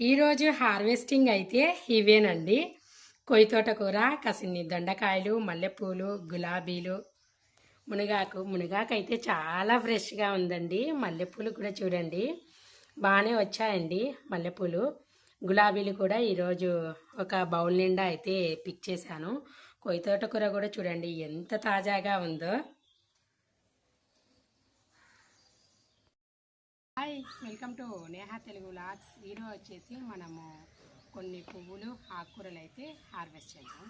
ఈరోజు హార్వెస్టింగ్ అయితే ఇవేనండి. కొయ్యి తోటకూర కసిన్ని దొండకాయలు మల్లెపూలు గులాబీలు. మునగాకు మునగాకు అయితే చాలా ఫ్రెష్గా ఉందండి. మల్లెపూలు కూడా చూడండి. బాగానే వచ్చాయండి మల్లెపూలు. గులాబీలు కూడా ఈరోజు ఒక బౌల్ నిండా అయితే పిక్ చేశాను. కొయ్యి తోటకూర కూడా చూడండి ఎంత తాజాగా ఉందో. Hi welcome to Neha Telugu vlogs ఈరోజు వచ్చేసి మనము కొన్ని పువ్వులు ఆకుకూరలు అయితే హార్వెస్ట్ చేద్దాం.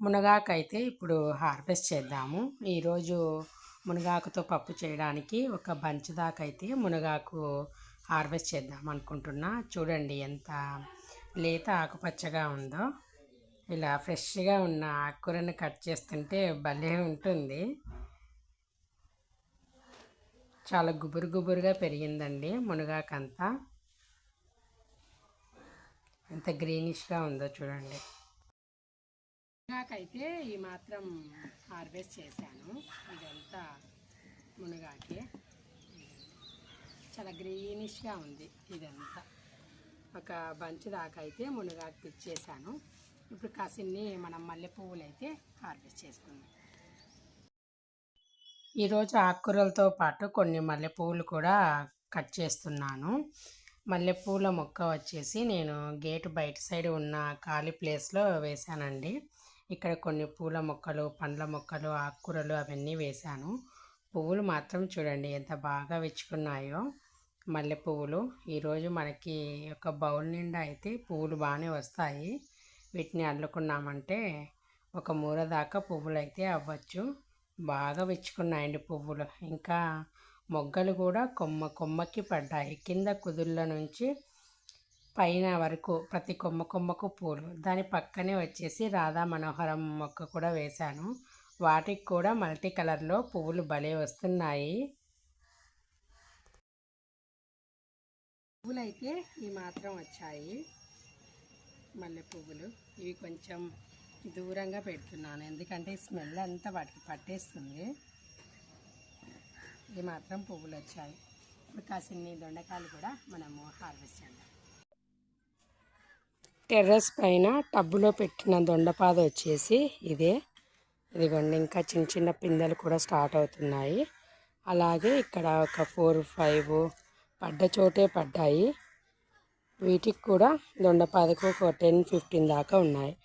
మునగాకు అయితే ఇప్పుడు హార్వెస్ట్ చేద్దాము. ఈరోజు మునగాకుతో పప్పు చేయడానికి ఒక బంచ్ దాకా అయితే మునగాకు హార్వెస్ట్ చేద్దాం అనుకుంటున్నా. చూడండి ఎంత లేత ఆకుపచ్చగా ఉందో. ఇలా ఫ్రెష్గా ఉన్న ఆకుకూరను కట్ చేస్తుంటే భలే ఉంటుంది. చాలా గుబురు గుబురుగా పెరిగిందండి మునగాకంతా. ఎంత గ్రీనిష్గా ఉందో చూడండి. మునగాకైతే ఈ మాత్రం హార్వెస్ట్ చేశాను. ఇదంతా మునగాకే. చాలా గ్రీనిష్గా ఉంది ఇదంతా. ఒక బంచ్ దాకా అయితే మునగాకు పిచ్చేసాను ఇప్పుడు కాసిన్ని మనం మల్లె పువ్వులు అయితే హార్వెస్ట్ చేసుకుందాం. ఈరోజు ఆకుకూరలతో పాటు కొన్ని మల్లెపూలు కూడా కట్ చేస్తున్నాను. మల్లెపూల మొక్క వచ్చేసి నేను గేట్ బయట సైడ్ ఉన్న ఖాళీ ప్లేస్లో వేశానండి. ఇక్కడ కొన్ని పూల మొక్కలు పండ్ల మొక్కలు ఆకుకూరలు అవన్నీ వేశాను. పువ్వులు మాత్రం చూడండి ఎంత బాగా విచ్చుకున్నాయో మల్లె పువ్వులు ఈరోజు మనకి ఒక బౌల్ నిండా అయితే పువ్వులు బాగానే వస్తాయి. వీటిని అల్లుకున్నామంటే ఒక మూర దాకా పువ్వులు అయితే అవ్వచ్చు. బాగా విచ్చుకున్నాయండి పువ్వులు. ఇంకా మొగ్గలు కూడా కొమ్మ కొమ్మకి పడ్డాయి. కింద కుదుళ్ళ నుంచి పైన వరకు ప్రతి కొమ్మ కొమ్మకు పూలు. దాని పక్కనే వచ్చేసి రాధా మనోహరం మొక్క కూడా వేశాను. వాటికి కూడా మల్టీ కలర్లో పువ్వులు భలే వస్తున్నాయి. పువ్వులు అయితే ఈ మాత్రం వచ్చాయి. మల్లె పువ్వులు. ఇవి కొంచెం దూరంగా పెడుతున్నాను. ఎందుకంటే స్మెల్ అంతా వాటికి పట్టేస్తుంది. ఇది మాత్రం పువ్వులు వచ్చాయి. ఇప్పుడు కాసిన్ని దొండకాయలు కూడా మనము హార్వెస్ట్ చేద్దాం. టెర్రస్ పైన టబ్బులో పెట్టిన దొండపాద వచ్చేసి ఇదే. ఇదిగోండి ఇంకా చిన్న చిన్న పిందెలు కూడా స్టార్ట్ అవుతున్నాయి. అలాగే ఇక్కడ ఒక ఫోర్ ఫైవ్ పడ్డ చోటే పడ్డాయి. వీటికి కూడా దొండపాదకు ఒక టెన్ ఫిఫ్టీన్ దాకా ఉన్నాయి.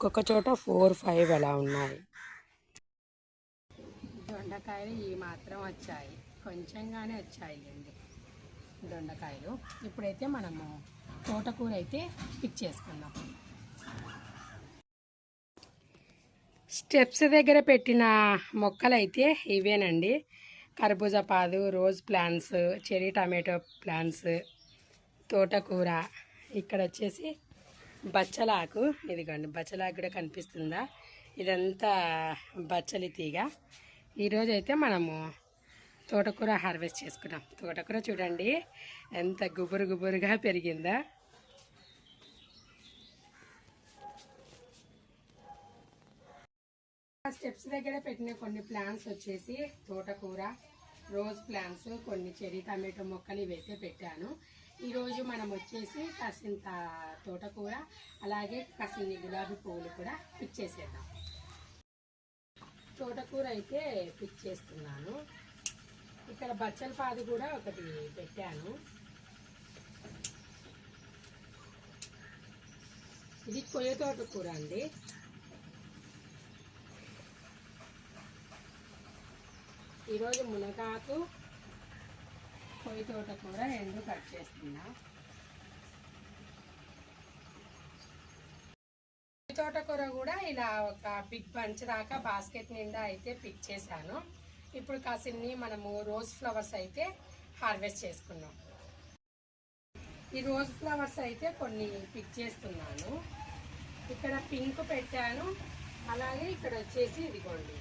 ఒక్కొక్క చోట ఫోర్ ఫైవ్ అలా ఉన్నాయి? దొండకాయలు ఈ మాత్రం వచ్చాయి. కొంచెంగానే వచ్చాయిలేండి దొండకాయలు. ఇప్పుడైతే మనము తోటకూర అయితే పిక్ చేసుకుందాం. స్టెప్స్ దగ్గర పెట్టిన మొక్కలు అయితే ఇవేనండి. కర్బూజా పాదు rose plants cherry tomato plants తోటకూర. ఇక్కడ వచ్చేసి బచ్చలాకు. ఇదిగోండి బచ్చలాకు కూడా కనిపిస్తుందా? ఇదంతా బచ్చలి తీగ. ఈరోజు అయితే మనము తోటకూర హార్వెస్ట్ చేసుకున్నాం. తోటకూర చూడండి ఎంత గుబురు గుబురుగా పెరిగిందా. స్టెప్స్ దగ్గర పెట్టిన కొన్ని ప్లాంట్స్ వచ్చేసి తోటకూర రోజ్ ప్లాంట్స్ కొన్ని చెరీ టమాటో మొక్కలు ఇవైతే పెట్టాను. ఈరోజు మనం వచ్చేసి కాసింత తోటకూర అలాగే కాసిన్ని గులాబీ పువ్వులు కూడా పిక్ చేసేద్దాం. తోటకూర అయితే పిక్ చేస్తున్నాను. ఇక్కడ బచ్చల పాదు కూడా ఒకటి పెట్టాను. ఇది కొయ్య తోటకూర అండి. ఈరోజు మునగాకు పొయ్యి తోటకూర రెండు కట్ చేస్తున్నా. తోట తోటకూర కూడా ఇలా ఒక బిగ్ బంచ్ దాకా బాస్కెట్ నిండా అయితే పిక్ చేశాను. ఇప్పుడు కాసిన్ని మనము రోజ్ ఫ్లవర్స్ అయితే హార్వెస్ట్ చేసుకున్నాం. ఈ రోజ్ ఫ్లవర్స్ అయితే కొన్ని పిక్ చేస్తున్నాను. ఇక్కడ పింక్ పెట్టాను. అలాగే ఇక్కడ వచ్చేసి ఇదిగోండి.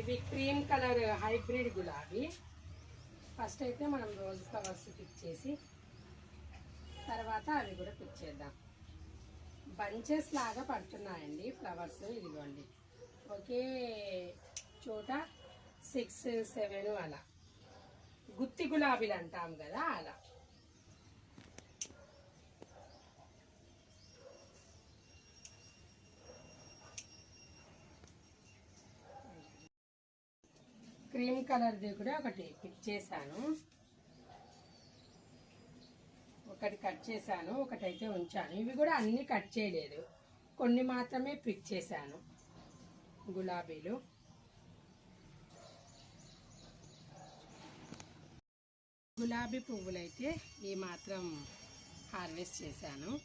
ఇవి క్రీమ్ కలర్ హైబ్రిడ్ గులాబీ. ఫస్ట్ అయితే మనం రోజు ఫ్లవర్స్ పిక్ చేసి తర్వాత అవి కూడా పిక్ చేద్దాం. బంచెస్ లాగా పడుతున్నాయండి ఫ్లవర్స్ ఇదిగోండి. ఒకే చోట సిక్స్ సెవెన్ అలా. గుత్తి గులాబీలు అంటాం కదా అలా. క్రీమ్ కలర్ది కూడా ఒకటి పిక్ చేశాను. ఒకటి కట్ చేశాను ఒకటైతే ఉంచాను. ఇవి కూడా అన్ని కట్ చేయలేదు. కొన్ని మాత్రమే పిక్ చేశాను. గులాబీలు. గులాబీ పువ్వులైతే ఈ మాత్రం హార్వెస్ట్ చేశాను.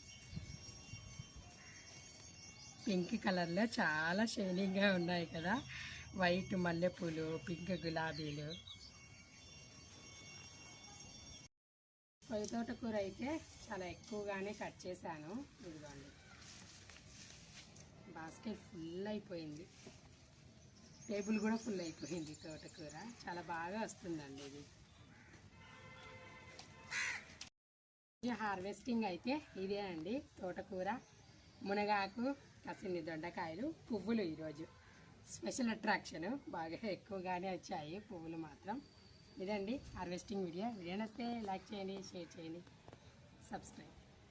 పింక్ కలర్లో చాలా షైనింగ్గా ఉన్నాయి కదా. వైట్ మల్లెపూలు పింక్ గులాబీలు. పొయ్యి తోటకూర అయితే చాలా ఎక్కువగానే కట్ చేశాను. ఇదిగోండి. బాస్కెట్ ఫుల్ అయిపోయింది. టేబుల్ కూడా ఫుల్ అయిపోయింది తోటకూర. చాలా బాగా వస్తుందండి ఇది. హార్వెస్టింగ్ అయితే ఇదే అండి తోటకూర. మునగాకు కసిన్ని దొండకాయలు పువ్వులు ఈరోజు. స్పెషల్ అట్రాక్షన్ బాగా ఎక్కువగానే వచ్చాయి పువ్వులు మాత్రం. ఇదండి హార్వెస్టింగ్ వీడియో. వీడియో నచ్చితే లైక్ చేయండి షేర్ చేయండి. సబ్స్క్రైబ్.